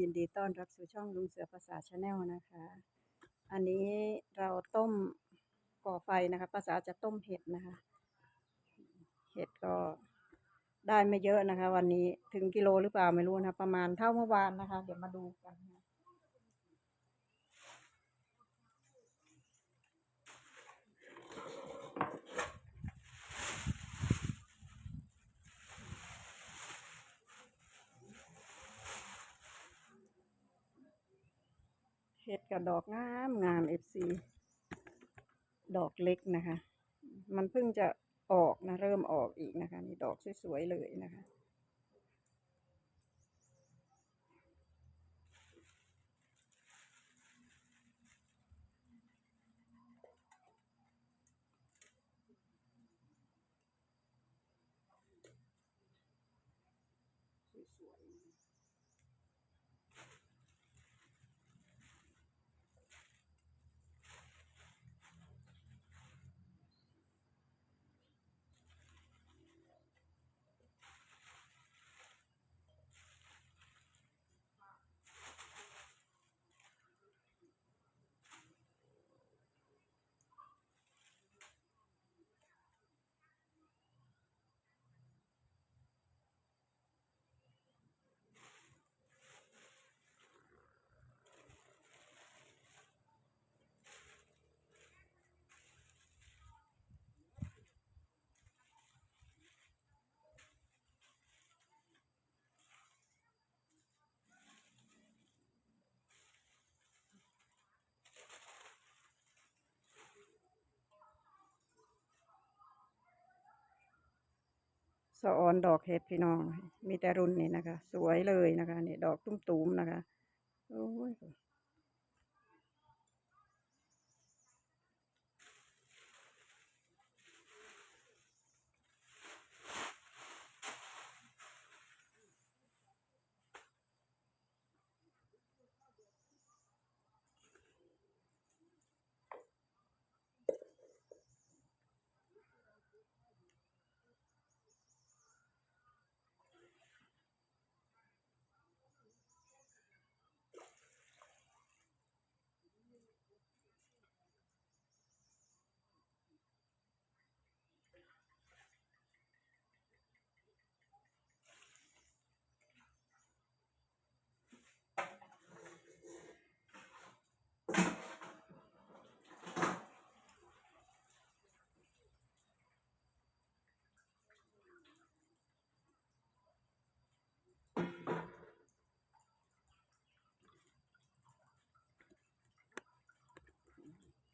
ยินดีต้อนรับสู่ช่องลุงเสือภาษาชาแนลนะคะ อันนี้เราต้มก่อไฟนะคะภาษาจะต้มเห็ดนะคะ เห็ดก็ได้ไม่เยอะนะคะ วันนี้ถึงกิโลหรือเปล่าไม่รู้นะคะประมาณเท่าเมื่อวานนะคะ เดี๋ยวมาดูกันนะ กับดอกงามงามเอฟซีดอกเล็กนะคะ มันเพิ่งจะออกนะ เริ่มออกอีกนะคะนี่ดอกสวยๆเลยนะคะ สวยๆ สะออนดอกเห็ดพี่น้อง มีแต่รุ่นนี้นะคะ สวยเลยนะคะนี่ดอกตุ้มๆนะคะโอ้ย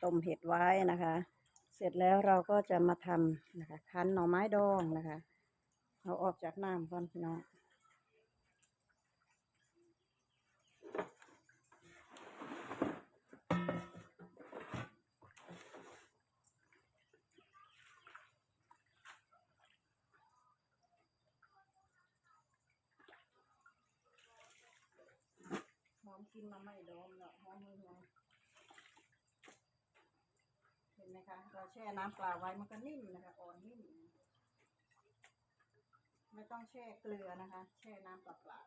ต้มเห็ดไว้นะคะ เสร็จแล้วเราก็จะมาทำนะคะคั้นหน่อไม้ดองนะคะเอาออกจากน้ำก่อนพี่น้องหอมกินมาไม่ดองเนาะหอมมือหอมเห็ นไหมคะ เราแช่น้ำเปล่าไว้มันก็นิ่มนะคะอ่อนนิ่มไม่ต้องแช่เกลือนะคะ แช่น้ำเปล่า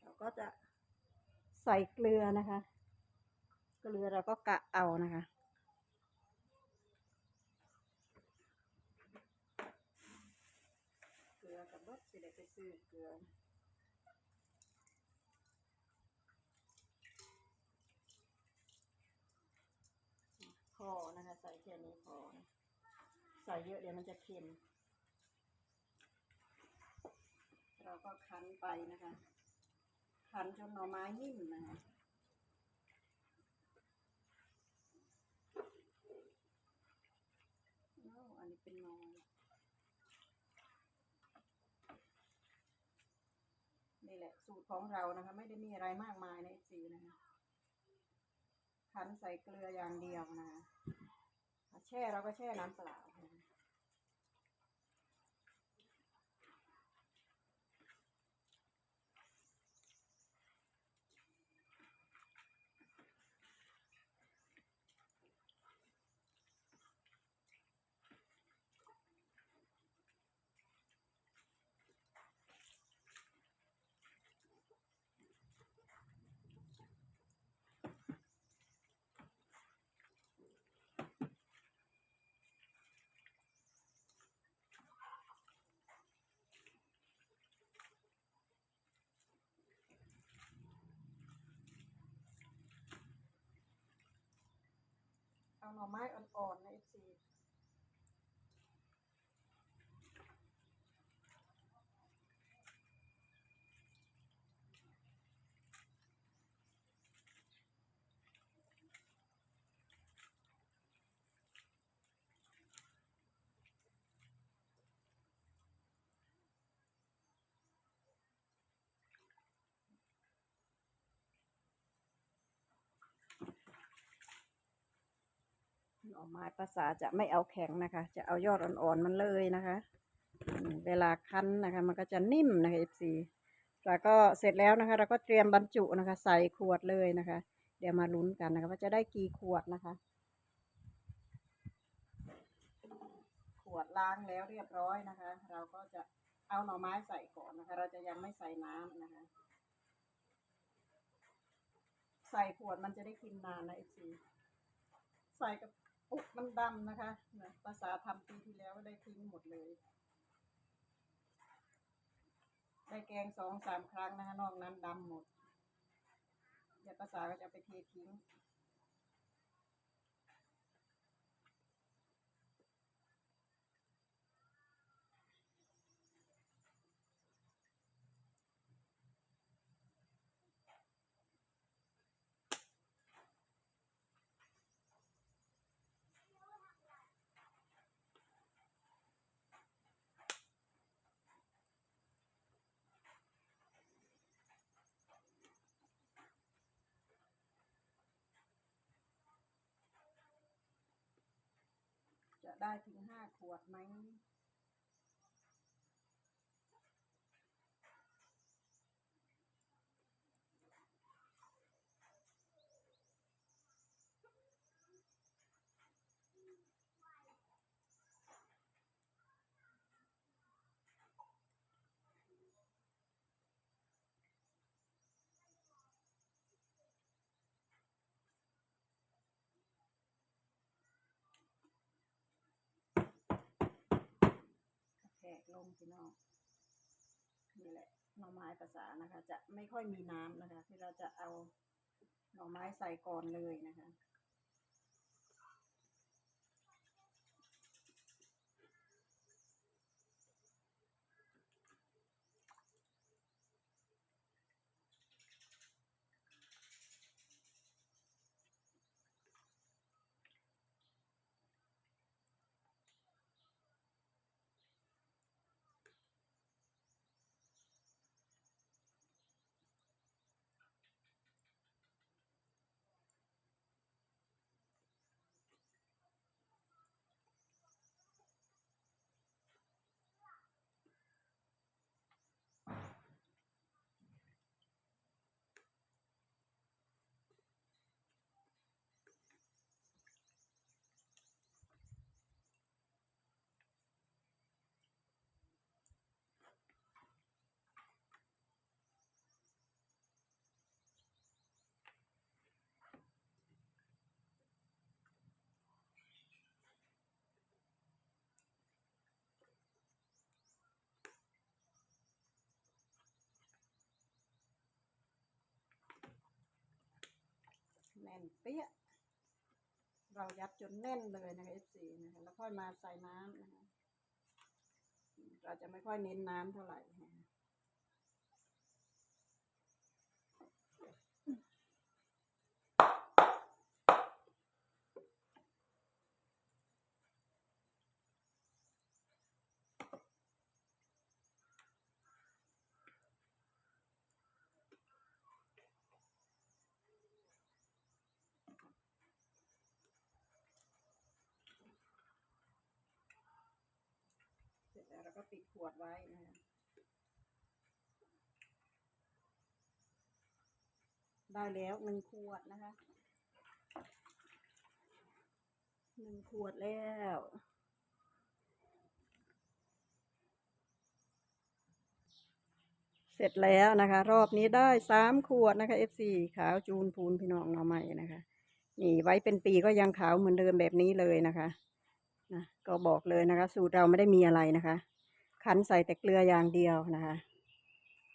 เราก็จะใส่เกลือนะคะ เกลือเราก็กะเอานะคะเกลือกับรสสิได้ไปซื้อเกลือพอนะคะใส่แค่นี้พอใส่เยอะเดี๋ยวมันจะเค็ม เราก็คั้นไปนะคะ คั้นจนหน่อไม้นิ่มนะคะโอ้อันนี้ เป็นงอนนี่แหละ สูตรของเรานะคะ ไม่ได้มีอะไรมากมายในสีนะคะคั้นใส่เกลืออย่างเดียวนะะแช่เราก็แช่น้ำเปล่า น่อไม้อ่อนๆนะเอฟซี อไม้ภาษาจะไม่เอาแข็งนะคะ จะเอายอดอ่อนๆมันเลยนะคะ เวลาคั้นนะคะ มันก็จะนิ่มนะคะเอฟซีแล้วก็เสร็จแล้วนะคะ เราก็เตรียมบรรจุนะคะ ใส่ขวดเลยนะคะ เดี๋ยวมาลุ้นกันนะคะ ว่าจะได้กี่ขวดนะคะ ขวดล้างแล้วเรียบร้อยนะคะ เราก็จะเอาหน่อไม้ใส่ก่อนนะคะ เราจะยังไม่ใส่น้ำนะคะ ใส่ขวดมันจะได้กินนานนะเอฟซีใส่กับ ปุกมันดำนะคะภาษาทำปีที่แล้วได้ทิ้งหมดเลย ได้แกงสองสามครั้งนะคะนอกนั้นดำหมดเดี๋ยวภาษาก็จะไปเททิ้ง ได้ถึงห้าขวดไหม แขก ลงพี่น้องนี่แหละหน่อไม้ภาษานะคะ จะไม่ค่อยมีน้ำนะคะ ที่เราจะเอาหน่อไม้ใส่ก่อนเลยนะคะ แน่นเปี้ย เรายัดจนแน่นเลยนะคะ F4 นะคะ แล้วค่อยมาใส่น้ำนะคะ เราจะไม่ค่อยเน้นน้ำเท่าไหร่นะคะ แล้วเราก็ปิดขวดไว้นะคะได้แล้วหนึ่งขวดนะคะหนึ่งขวดแล้ว เสร็จแล้วนะคะ รอบนี้ได้สามขวดนะคะ FC ขาวจูนพูนพี่น้องหน่อใหม่นะคะ นี่ไว้เป็นปีก็ยังขาวเหมือนเดิมแบบนี้เลยนะคะ นะก็บอกเลยนะคะ สูตรเราไม่ได้มีอะไรนะคะ คั้นใส่แต่เกลืออย่างเดียวนะคะ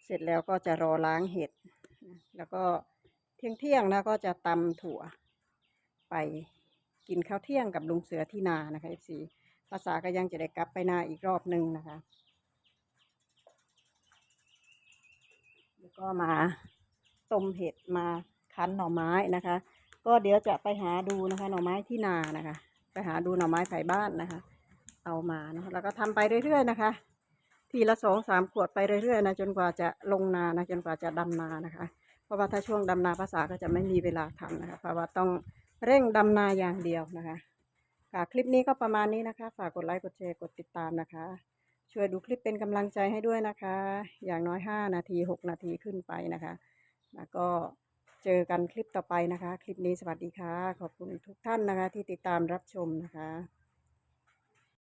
เสร็จแล้วก็จะรอล้างเห็ด แล้วก็เที่ยงเที่ยงนะก็จะตำถั่ว ไปกินข้าวเที่ยงกับลุงเสือที่นานะคะ FC ภาษาก็ยังจะได้กลับไปนาอีกรอบหนึ่งนะคะ แล้วก็มาต้มเห็ดมาคั้นหน่อไม้นะคะ ก็เดี๋ยวจะไปหาดูนะคะ หน่อไม้ที่นานะคะ หาดูหน่อไม้ไผ่บ้านนะคะ เอามานะคะแล้วก็ทำไปเรื่อยๆนะคะ ทีละสองสามขวดไปเรื่อยๆนะจนกว่าจะลงนานะจนกว่าจะดำนานะคะ เพราะว่าถ้าช่วงดำนาภาษาก็จะไม่มีเวลาทำนะคะ เพราะว่าต้องเร่งดำนาอย่างเดียวนะคะค่ะคลิปนี้ก็ประมาณนี้นะคะ ฝากกดไลค์กดแชร์กดติดตามนะคะ ช่วยดูคลิปเป็นกำลังใจให้ด้วยนะคะ อย่างน้อย 5 นาที 6 นาทีขึ้นไปนะคะ แล้วก็ เจอกันคลิปต่อไปนะคะ คลิปนี้สวัสดีค่ะ ขอบคุณทุกท่านนะคะ ที่ติดตามรับชมนะคะ